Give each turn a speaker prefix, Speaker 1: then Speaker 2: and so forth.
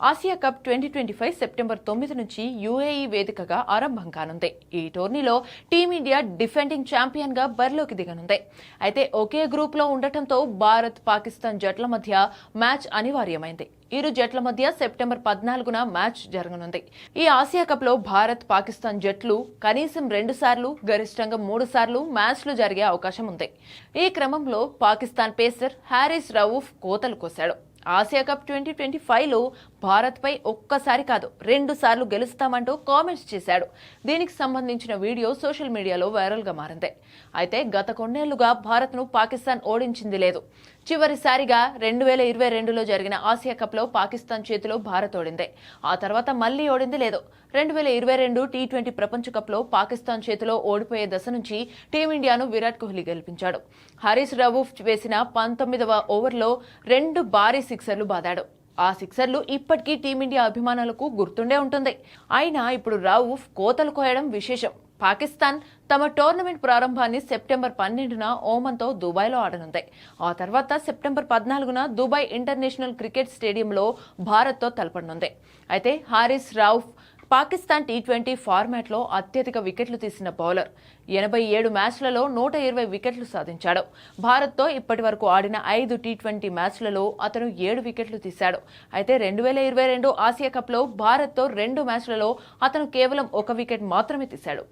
Speaker 1: Asia cup twenty twenty five September తొమ్మిది నుంచి UAE వేదికగా ఆరంభం కానుంది ఈ టోర్నీలో టీమిండియా డిఫెండింగ్ ఛాంపియన్గా బరిలోకి దిగనుంది. అయితే ఒకే గ్రూప్లో ఉండటంతో భారత్ పాకిస్తాన్ జట్ల మధ్య మ్యాచ్ అనివార్యమైంది. ఇరు జట్ల మధ్య సెప్టెంబర్ పద్నాలుగున మ్యాచ్ జరగనుంది. ఈ ఆసియా కప్లో భారత్ పాకిస్తాన్ జట్లు కనీసం రెండు సార్లు గరిష్టంగా మూడు సార్లు మ్యాచ్లు జరిగే అవకాశం ఉంది. ఈ క్రమంలో పాకిస్తాన్ పేసర్ హ్యారిస్ రవూఫ్ కోతలు కోశాడు. ఆసియా కప్ ట్వంటీ ట్వంటీ ఫైవ్లో భారత్పై ఒక్కసారి కాదు రెండు సార్లు గెలుస్తామంటూ కామెంట్స్ చేశాడు. దీనికి సంబంధించిన వీడియో సోషల్ మీడియాలో వైరల్గా మారింది. అయితే గత కొన్నేళ్ళుగా భారత్ను పాకిస్తాన్ ఓడించింది లేదు. చివరిసారిగా రెండు వేల ఇరవై రెండులో జరిగిన ఆసియా కప్లో పాకిస్తాన్ చేతిలో భారత్ ఓడింది. ఆ తర్వాత మళ్ళీ ఓడింది లేదు. రెండు వేల ఇరవై రెండు టీ ట్వంటీ ప్రపంచ కప్లో పాకిస్తాన్ చేతిలో ఓడిపోయే దశ నుంచి టీమిండియాను విరాట్ కోహ్లీ గెలిపించాడు. హరీష్ రవూఫ్ వేసిన పంతొమ్మిదవ ఓవర్లో రెండు భారీ సిక్సర్లు బాదాడు. ఆ సిక్సర్లు ఇప్పటికీ టీమిండియా అభిమానులకు గుర్తుండే ఉంటుంది. అయినా ఇప్పుడు రౌఫ్ కోతలు కోయడం విశేషం. పాకిస్తాన్ తమ టోర్నమెంట్ ప్రారంభాన్ని సెప్టెంబర్ పన్నెండున ఓమన్తో దుబాయ్లో ఆడనుంది. ఆ తర్వాత సెప్టెంబర్ పద్నాలుగున దుబాయ్ ఇంటర్నేషనల్ క్రికెట్ స్టేడియంలో భారత్తో తలపడనుంది. అయితే హారిస్ రౌఫ్ పాకిస్తాన్ టీ ట్వంటీ ఫార్మాట్లో అత్యధిక వికెట్లు తీసిన బౌలర్. ఎనభై ఏడు మ్యాచ్లలో నూట ఇరవై వికెట్లు సాధించాడు. భారత్తో ఇప్పటి వరకు ఆడిన ఐదు టీ ట్వంటీ మ్యాచ్లలో అతను ఏడు వికెట్లు తీశాడు. అయితే రెండు వేల ఇరవై రెండు ఆసియా కప్లో భారత్తో రెండు మ్యాచ్లలో అతను కేవలం ఒక వికెట్ మాత్రమే తీశాడు.